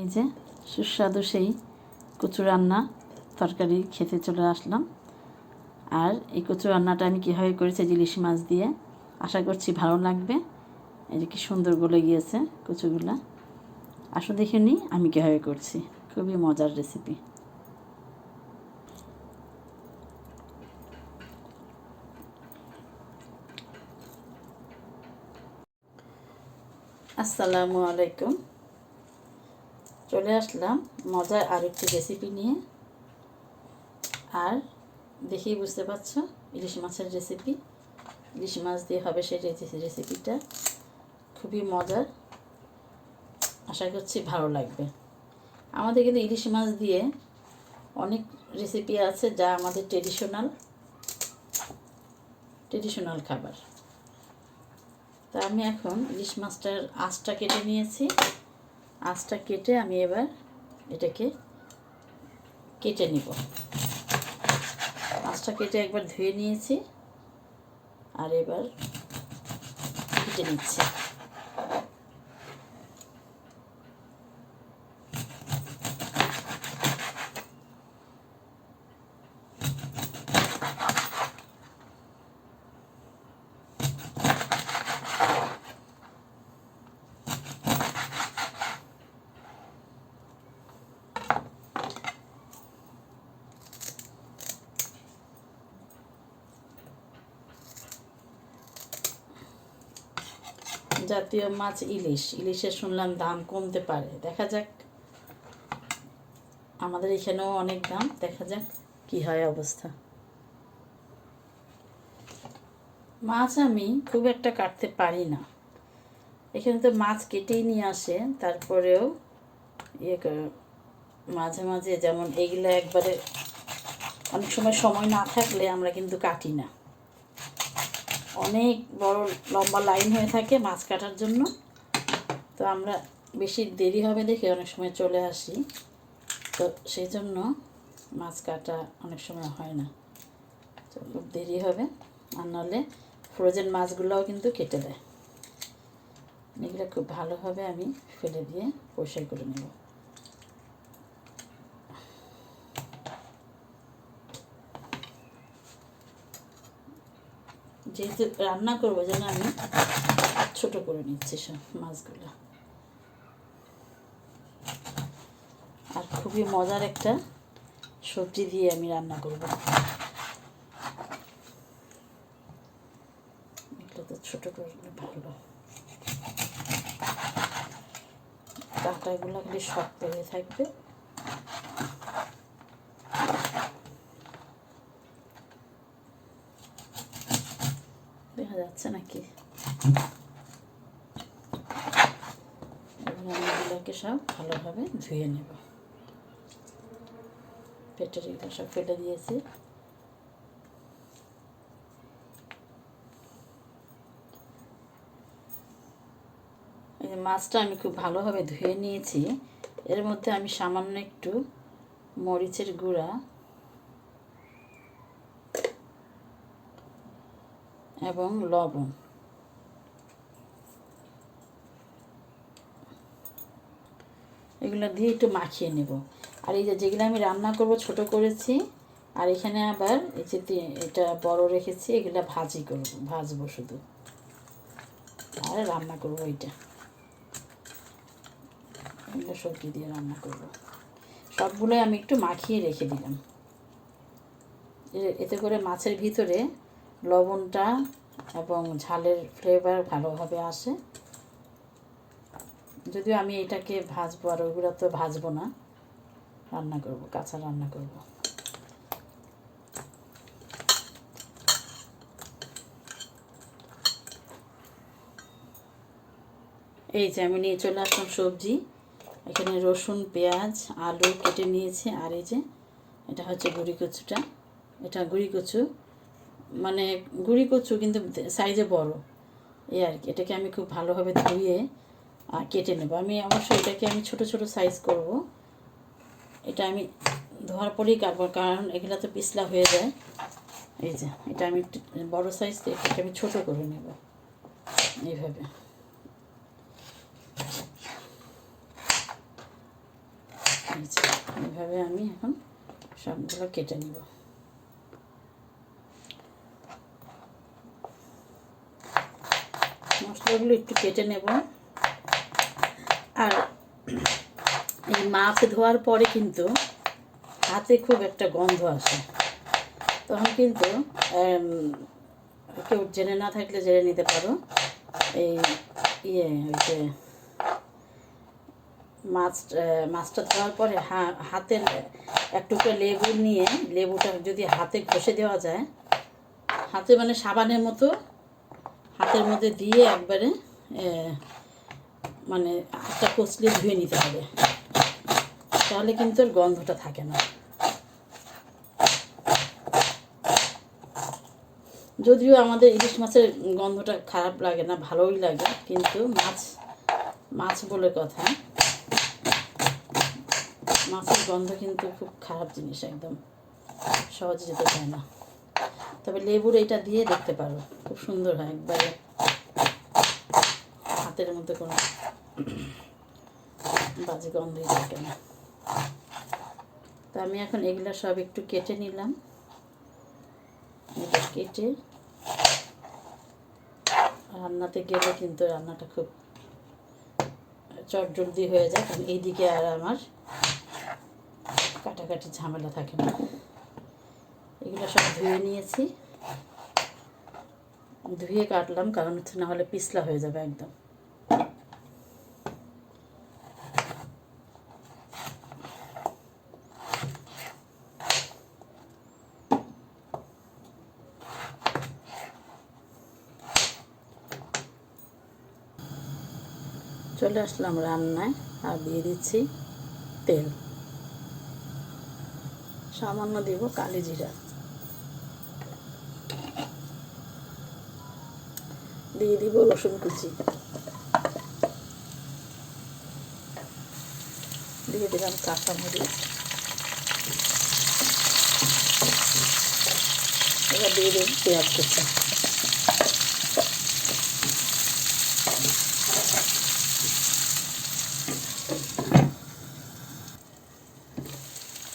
এই যে, সুস্বাদু সেই কচু রান্না, তরকারি খেতে চলে আসলাম। আর এই কচু রান্নাটা আমি কীভাবে করেছি ইলিশ মাছ দিয়ে, আশা করছি ভালো লাগবে। এই যে কি সুন্দর গলে গিয়েছে কচুগুলা। আসো দেখে নিই আমি কীভাবে করছি, খুবই মজার রেসিপি আসসালামু আলাইকুম। চলে আসলাম মজার আর একটি রেসিপি নিয়ে। আর দেখেই বুঝতে পারছ, ইলিশ মাছের রেসিপি ইলিশ মাছ দিয়ে হবে সেই রেসিপিটা খুবই মজার। আশা করছি ভালো লাগবে। আমাদের কিন্তু ইলিশ মাছ দিয়ে অনেক রেসিপি আছে যা আমাদের ট্রেডিশনাল ট্রেডিশনাল খাবার। তা আমি এখন ইলিশ মাছটার আঁচটা কেটে নিয়েছি। আঁচটা কেটে আমি এবার এটাকে কেটে নিব। আঁচটা কেটে একবার ধুয়ে নিয়েছি আর এবার কেটে নিচ্ছি। জাতীয় মাছ ইলিশ। ইলিশের শুনলাম দাম কমতে পারে। দেখা যাক। আমাদের এখানেও অনেক দাম। দেখা যাক কি হয় অবস্থা। মাছ আমি খুব একটা কাটতে পারি না। এখানে তো মাছ কেটেই নিয়ে আসে। তারপরেও ইয়ে মাঝে মাঝে যেমন এগুলো একবারে অনেক সময় সময় না থাকলে আমরা কিন্তু কাটি না। অনেক বড় লম্বা লাইন হয়ে থাকে মাছ কাটার জন্য। তো আমরা বেশি দেরি হবে দেখে অনেক সময় চলে আসি। তো সেই জন্য মাছ কাটা অনেক সময় হয় না। তো খুব দেরি হবে, আর নাহলে ফ্রোজেন মাছগুলোও কিন্তু কেটে দেয়। এগুলো খুব ভালোভাবে আমি ফেলে দিয়ে পরিষ্কার করে নেব। যেহেতু রান্না করব যেন আমি, ছোট করে নিচ্ছি সব মাছগুলো। আর খুবই মজার একটা সবজি দিয়ে আমি রান্না করব। এগুলো তো ছোটো করলে ভালো কাঁটাগুলো খালি শক্ত হয়ে থাকবে। দেখা যাচ্ছে নাকি? এগুলোকে সব ভালোভাবে ধুয়ে নেব। পেটের এগুলো সব ফেলে দিয়েছি। মাছটা আমি খুব ভালোভাবে ধুয়ে নিয়েছি। এর মধ্যে আমি সামান্য একটু মরিচের গুঁড়া এবং লবণ। এগুলো দিয়ে একটু মাখিয়ে নেব। আর এই যে যেগুলো আমি রান্না করব, ছোট করেছি, আর এখানে আবার এই যে এটা বড় রেখেছি, এগুলো ভাজি করব, ভাজবো শুধু। আর রান্না করব এটা এগুলো সবজি দিয়ে রান্না করব। সবগুলোই আমি একটু মাখিয়ে রেখে দিলাম। এতে করে মাছের ভিতরে লবণটা এবং ঝালের ফ্লেভার ভালোভাবে আসে। যদিও আমি এটাকে ভাজবো আর ওইগুলো তো ভাজবো না, রান্না করব, কাঁচা রান্না করব। এই যে আমি নিয়ে চলে আসলাম সবজি। এখানে রসুন, পেঁয়াজ, আলু কেটে নিয়েছি, আর এই যে এটা হচ্ছে গুড়ি কচুটা। এটা গুড়ি কচু। মানে গুড়ি কচু, কিন্তু সাইজে বড়। এই আর কি, এটাকে আমি খুব ভালোভাবে ধুয়ে কেটে নেব। আমি অবশ্যই এটাকে আমি ছোট ছোট সাইজ করব। এটা আমি ধোয়ার পরেই কাটবো, কারণ এগুলো তো পিছলা হয়ে যায়। এই যে, এটা আমি বড়ো সাইজ এটাকে আমি ছোটো করে নেব, এইভাবে। এই এইভাবে আমি এখন সবগুলো কেটে নিব। মশলাগুলো একটু কেটে নেব। আর এই মাছ ধোয়ার পরে কিন্তু হাতে খুব একটা গন্ধ আসে। তখন কিন্তু কেউ জেনে না থাকলে জেনে নিতে পারো। এই ইয়ে ওই যে মাছ মাছটা ধোয়ার পরে হা- হাতে এক টুকরো লেবু নিয়ে, লেবুটা যদি হাতে ঘষে দেওয়া যায়, হাতে মানে সাবানের মতো হাতের মধ্যে দিয়ে একবারে মানে হাতটা কচলে ধুয়ে নিতে হবে। তাহলে কিন্তু এর গন্ধটা থাকে না। যদিও আমাদের ইলিশ মাছের গন্ধটা খারাপ লাগে না, ভালোই লাগে, কিন্তু মাছ মাছ বলে কথা। মাছের গন্ধ কিন্তু খুব খারাপ জিনিস, একদম সহজে যেতে চায় না। তবে লেবুর এটা দিয়ে দেখতে পারো। খুব সুন্দর হয় একবারে। হাতের মধ্যে কোনো বাজে গন্ধই থাকে না। তো আমি এখন এগুলো সব একটু কেটে নিলাম। কেটে রান্নাতে গেলে কিন্তু রান্নাটা খুব চটজলদি হয়ে যায়, কারণ এইদিকে আর আমার কাটাকাটি ঝামেলা থাকে না। এগুলো সব ধুয়ে নিয়েছি। ধুয়ে কাটলাম, কারণ হচ্ছে না হলে পিছলা হয়ে যাবে একদম। চলে আসলাম রান্নায়, আর দিয়ে দিচ্ছি তেল। সামান্য দিব কালি জিরা দিয়ে দিব রসুন কুচি। দিয়ে দিলাম কাঁচামরিচ। এবার দিয়ে দেব পেঁয়াজ কুচি।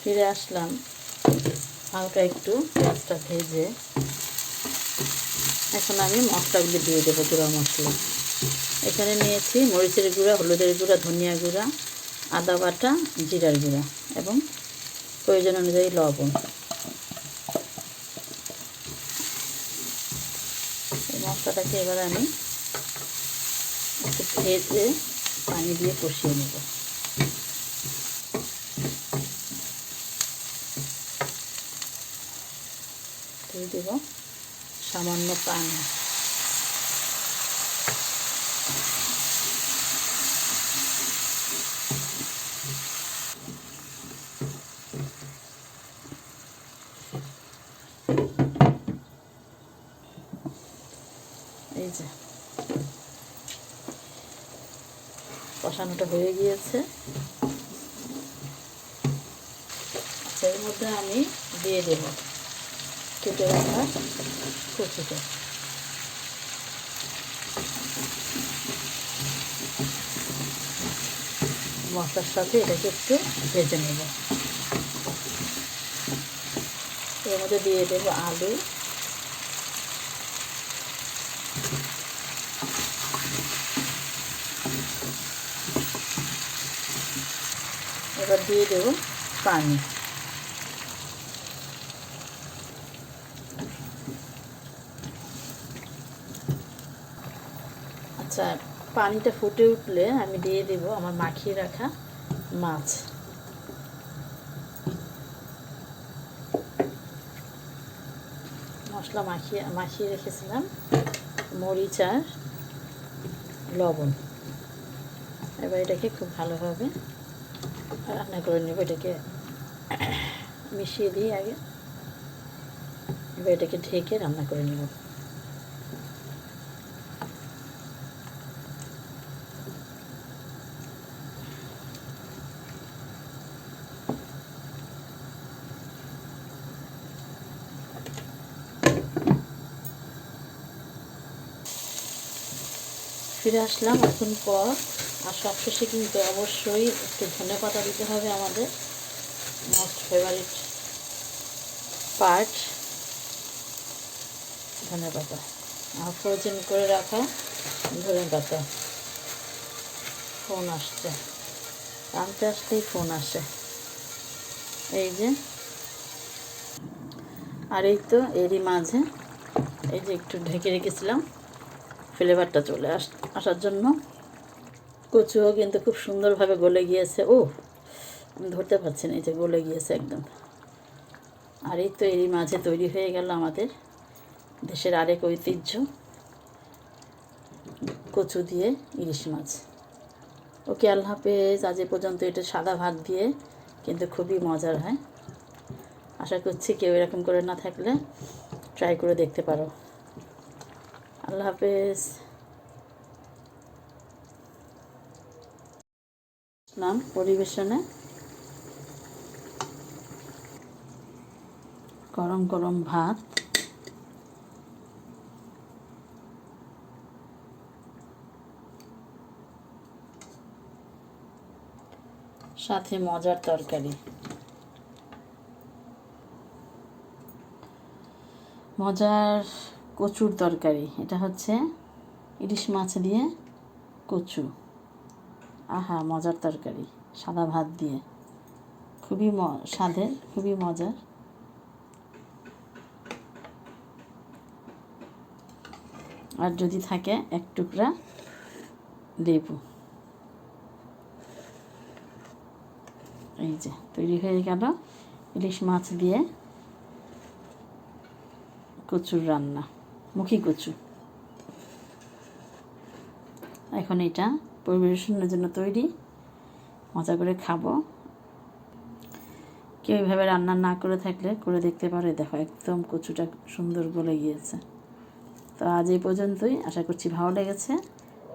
ফিরে আসলাম হালকা একটু পেঁয়াজটা ভেজে। এখন আমি মশলাগুলি দিয়ে দেবো গুঁড়া মশলা। এখানে নিয়েছি মরিচের গুঁড়া, হলুদের গুঁড়া, ধনিয়া গুঁড়া, আদা বাটা, জিরার গুঁড়া এবং প্রয়োজন অনুযায়ী লবণ। মশলাটাকে এবার আমি একটু ভেজে পানি দিয়ে কষিয়ে নেব। দিয়ে দেব সামান্য পানি। এই যে। কষানোটা হয়ে গিয়েছে। এর মধ্যে আমি দিয়ে দেব। কেটে রাখা কচুটা মশলার সাথে এটাকে একটু ভেজে নেব। এর মধ্যে দিয়ে দেবো আলু। এবার দিয়ে দেবো পানি। আচ্ছা পানিটা ফুটে উঠলে আমি দিয়ে দেব আমার মাখিয়ে রাখা মাছ। মশলা মাখিয়ে মাখিয়ে রেখেছিলাম, মরিচ আর লবণ। এবার এটাকে খুব ভালোভাবে রান্না করে নেব, এটাকে মিশিয়ে দিই আগে এবার এটাকে ঢেকে রান্না করে নেব। ফিরে আসলাম এখন পর। আর সবশেষে কিন্তু অবশ্যই একটু ধনে পাতা দিতে হবে আমাদের। মোস্ট ফেভারিট পার্ট ধনে পাতা। আর ফ্রোজেন করে রাখা ধনে পাতা। ফোন আসছে। আনতে আসতেই ফোন আসে। এই যে। আর এই তো এরই মাঝে, এই যে একটু ঢেকে রেখেছিলাম। ফ্লেভারটা চলে আস, আসার জন্য। কচুও কিন্তু খুব সুন্দরভাবে গলে গিয়েছে। ও ধরতে পারছি না এই যে গলে গিয়েছে একদম। আর এই তো এরই মাঝে তৈরি হয়ে গেল আমাদের দেশের আরেক ঐতিহ্য, কচু দিয়ে ইলিশ মাছ। ওকে আল্লাহ হাফেজ, আজ এ পর্যন্ত এটা সাদা ভাত দিয়ে কিন্তু খুবই মজার, হয়? আশা করছি কেউ এরকম করে না থাকলে ট্রাই করে দেখতে পারো। আল্লাহ হাফেজ। নাম পরিবেশনে। গরম গরম ভাত। সাথে মজার তরকারি। মজার কচুর তরকারি। এটা হচ্ছে ইলিশ মাছ দিয়ে কচু। আহা, মজার তরকারি। সাদা ভাত দিয়ে। খুবই ম, স্বাদের, খুবই মজার। আর যদি থাকে এক টুকরা লেবু। এই যে, তৈরি হয়ে গেল ইলিশ মাছ দিয়ে কচুর রান্না। মুখী কচু। এখন এটা পরিবেশনের জন্য তৈরি। মজা করে খাব। কেউ এইভাবে রান্না না করে থাকলে করে দেখতে পারে দেখো একদম কচুটা সুন্দর গলে গিয়েছে। তো আজ এই পর্যন্তই। আশা করছি ভালো লেগেছে।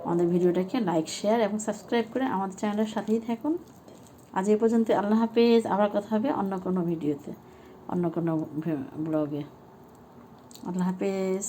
আমাদের ভিডিওটাকে লাইক, শেয়ার এবং সাবস্ক্রাইব করে আমাদের চ্যানেলের সাথেই থাকুন। আজ এই পর্যন্ত আল্লাহ হাফেজ। আবার কথা হবে অন্য কোনো ভিডিওতে, অন্য কোনো ব্লগে আল্লাহ হাফেজ।